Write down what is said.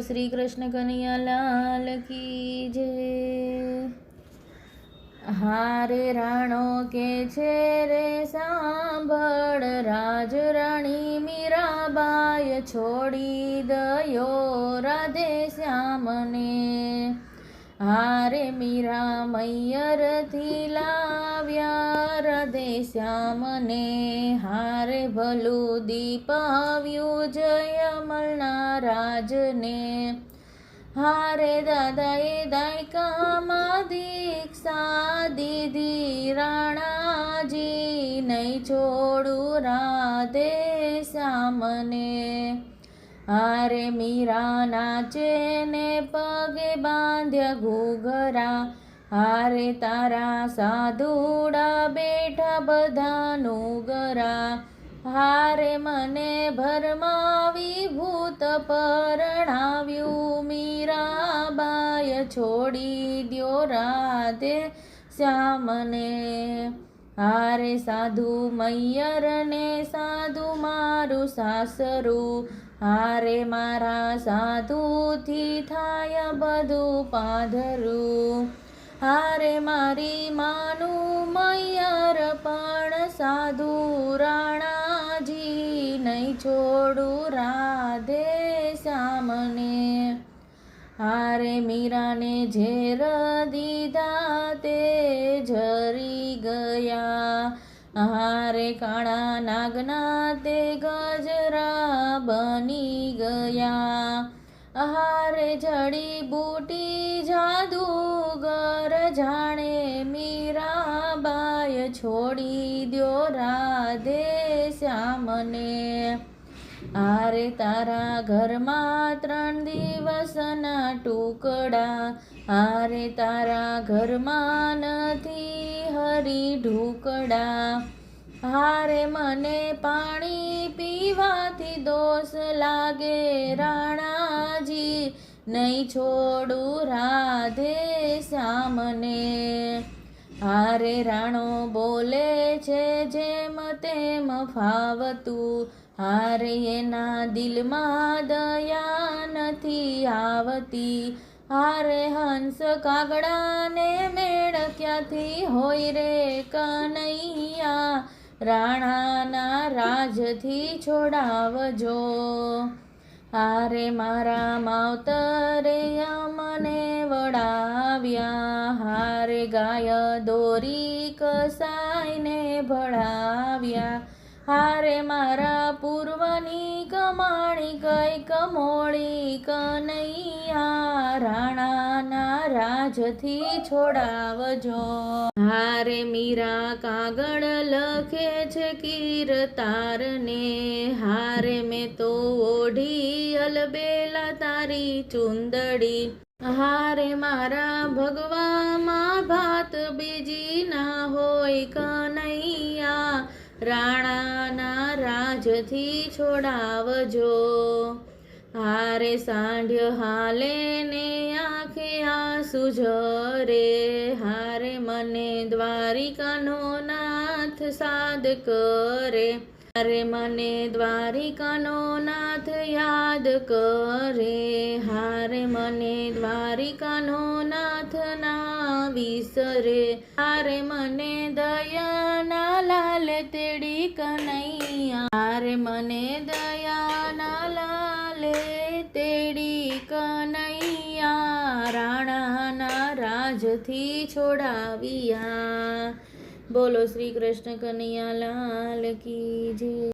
શ્રી કૃષ્ણ કનૈયા લાલ કી જય. હારે રાણો કે છે રે સાંભળ રાજ રાણી મીરાબાઈ છોડી દયો રાધે શ્યામને. હારે મીરા મૈયરથી લાવ્યા હૃદય શ્યામને. હારે ભલું દીપાવ્યું જય અમલના રાજને હારે દાદાએ દાયકામાં દીક્ષા દીધી રાણાજી, નહીં છોડું રાધે શ્યામને. હારે મીરા નાચે ને પગે બાંધ્યા ઘૂઘરા. હારે તારા સાધુડા બેઠા બધાનું ગરા હારે મને ભરમાવી ભૂત પરણાવ્યું. મીરાબાય છોડી દ્યો રાધે શ્યામને. હારે સાધુ મૈયર ને સાધુ મારું સાસરું. હારે મારા સાધુથી થાય બધું પાધરું. હારે મારી માનું મૈયર પણ સાધુ રાણાજી નહીં છોડું રાધે સામને હારે મીરાને ઝેર દીધા તે ઝરી ગયા. હારે કાળા નાગના તે ગજરા બની ગયા. હારે જડી બૂટી જાદુગર જાણે મીરાબાય છોડી દ્યો રાધે શ્યામને. આરે તારા ઘરમાં ત્રણ દિવસના ટુકડા, આરે તારા ઘરમાં નથી હરી ઢુકડા. હારે મને પાણી પીવાથી દોષ લાગે, રાણાજી, નહીં છોડું રાધે શ્યામને. હારે રાણો બોલે છે, જેમ તેમ ફાવતું, હારે એના દિલમાં દયા નથી આવતી. હારે હંસ કાગડાને મેળ ક્યાંથી હોય રે કનૈયા? રાણાના રાજથી છોડાવજો. હારે મારા માવતરે મને વડાવ્યા હારે ગાય દોરી કસાઈને ભળાવ્યા. હારે મારા પૂર્વની કમાણી કઈ કમોળી કનૈયા. રાણાના રાજથી છોડાવજો. હારે મીરા કાગળ લખે છે કીર્તારને. હારે મેં તો ઓઢી અલબેલા તારી ચુંદડી. હારે મારા ભગવામાં ભાત બીજી ના હોય કનૈયા. રાણાના રાજથી છોડાવજો. હારે સાંઢ્ય હાલે ને આંખે આંસુ ઝરે હારે મને દ્વારિકાનો નાથ સાદ કરે હારે મને દ્વારિકાનો નાથ યાદ કરે હારે મને દ્વારિકાનો નાથ ના વિસરે હારે મને દયાના લાલ તેડી કનૈયા હારે મને દયાના રાજથી છોડાવ્યા. બોલો શ્રી કૃષ્ણ કનૈયા લાલ કી